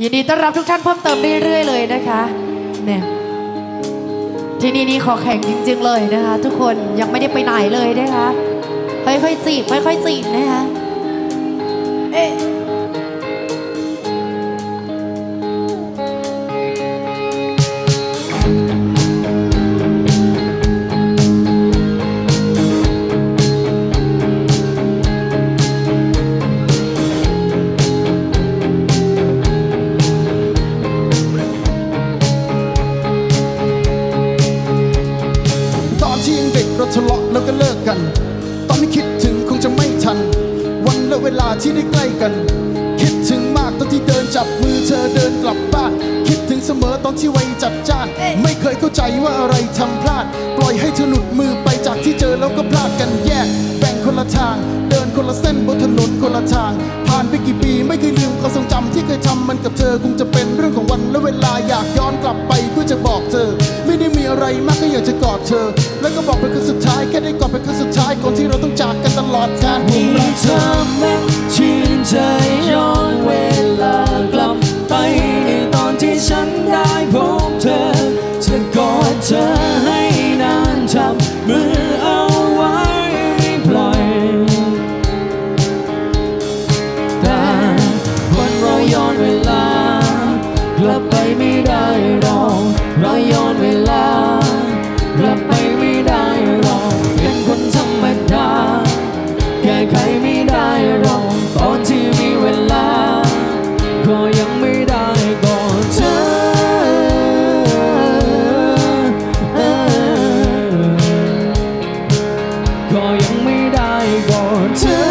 ยินดีต้อนรับทุกท่านเพิ่มเติมเรื่อยๆเลยนะคะเนี่ยที่นี่นี่ขอแข่งจริง ๆ เลยนะคะ ทุกคนยังไม่ได้ไปไหนเลยนะคะค่อยๆจีบค่อยๆจีบนะคะเอ๊ะ ที่ยังเด็กเราทะเลาะแล้วก็เลิกกัน ตอนนี้คิดถึงคงจะไม่ทัน วันและเวลาที่ได้ใกล้กัน คิดถึงมากตอนที่เดินจับมือเธอเดินกลับบ้าน คิดถึงเสมอตอนที่วัยจัดจ้าน ไม่เคยเข้าใจว่าอะไรทำพลาด ปล่อยให้เธอหลุดมือไปจากที่เจอแล้วก็พลาดกันแยก แบ่งคนละทาง เดินคนละเส้นบนถนนคนละทาง ผ่านไปกี่ปีไม่เคยลืมความทรงจำที่เคยทำมันกับเธอคงจะเป็นเรื่องของวันและเวลาอยากย้ มีอะไรมากก็อยากจะกอดเธอ แล้วก็บอกเป็นครั้งสุดท้ายแค่ได้กอดเป็นครั้งสุดท้ายก่อนที่เราต้องจากกันตลอดการผมรักเธอ ก็ยังไม่ได้ก่อนเธอก็ยังไม่ได้ก่อนเธอ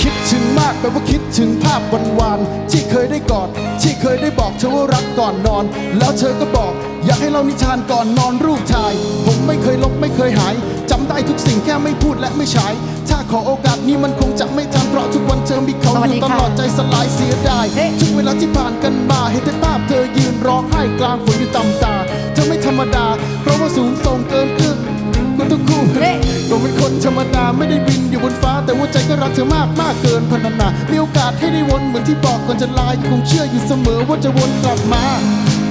คิดถึงมากแบบว่าคิดถึงภาพวันวานๆที่เคยได้กอดที่เคยได้บอกเธอว่ารักก่อนนอน แล้วเธอก็บอก อยากให้เรานิทานก่อนนอนรูปถ่าย ไม่เคยลบไม่เคยหายจำได้ทุกสิ่งแค่ไม่พูดและไม่ฉายถ้าขอโอกาสนี้มันคงจะไม่ทันเพราะทุกวันเธอมีเขาสวัสอดียู่ตค่ะลอดใจสลายเสียดายเอ๊ะทุกเวลาที่ผ่านกันมาเห็นแต่ภาพเธอยืนร้องไห้กลางฝนอยู่ต่ำตา เธอไม่ธรรมดา เพราะว่าสูงส่งเกินครึ่งก็ทุกคู่เอ๊ะเราเป็นคนธรรมดาไม่ได้บินอยู่บนฟ้า แต่ว่าใจก็รักเธอมากมากเกินพรรณนามีโอกาสให้ได้วนเหมือนที่บอกก่อนจะลายังคงเชื่ออยู่เสมอว่าจะวนกลับมา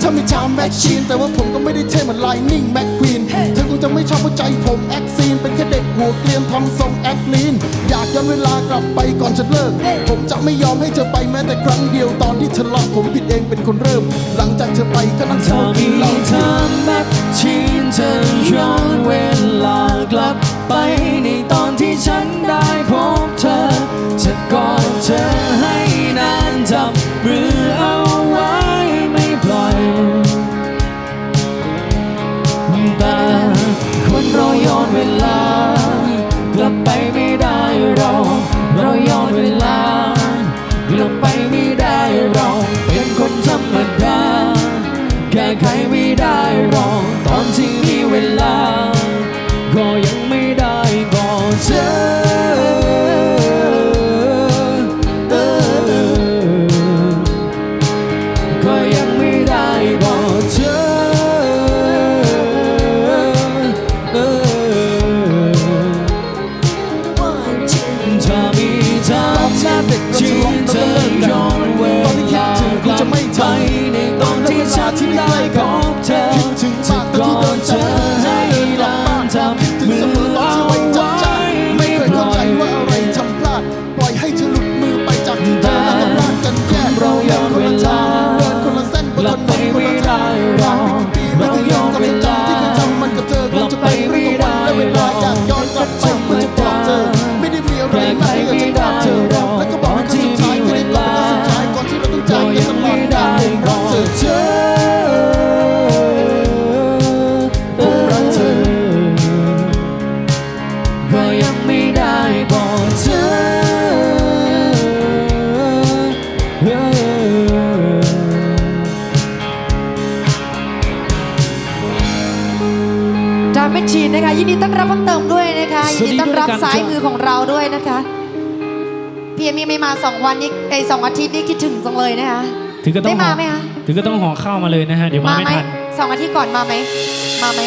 ถ้าไม่ชามแม็กชีนแต่ว่าผมก็ไม่ได้เท่เหมือนไลนิ่งแม็ก ชอบเพราะใจผมแอคซีน เป็นแค่เด็กหัวเกลียนทำทรงแอคลีน อยากย้อนเวลากลับไปก่อนจะเลิก ผมจะไม่ยอมให้เธอไปแม้แต่ครั้งเดียวตอนที่ทะเลาะผมผิดเองเป็นคนเริ่ม หลังจากเธอไปก็นั่งโซถ้ามีกินเหล้าเธอแม้ชีนเธอย้อนเวลากลับ อแค่เด็กชีวิตเธอย้อนเวลากลับไปในตอนที่ฉันได้พบเธอคิดถึงมากตอนที่เดินเธจากอ ชีนนะคะยินดีต้อนรับเพิ่มเติมด้วยนะคะสยิวันสดีดีต้อนรับด้วยกันซ้ายจ้ะมือของเราด้วยนะคะพี่เอมี่ไม่มาสองวันนี้ไอสองอาทิตย์นี้คิดถึงจังเลยนะคะถึงก็ต้องได้มาไหมคะถึงก็ต้องห่อข้าวมาเลยนะฮะเดี๋ยวมาไม่ไหมทันสองอาทิตย์ก่อนมาไหมมาไหม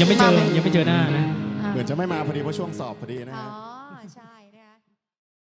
ยังไม่เจอาหยังไม่เจอหน้านะอ่าเหมือนจะไม่มาพอดีเพราะช่วงสอบพอดีนะอ๋อฮะใช่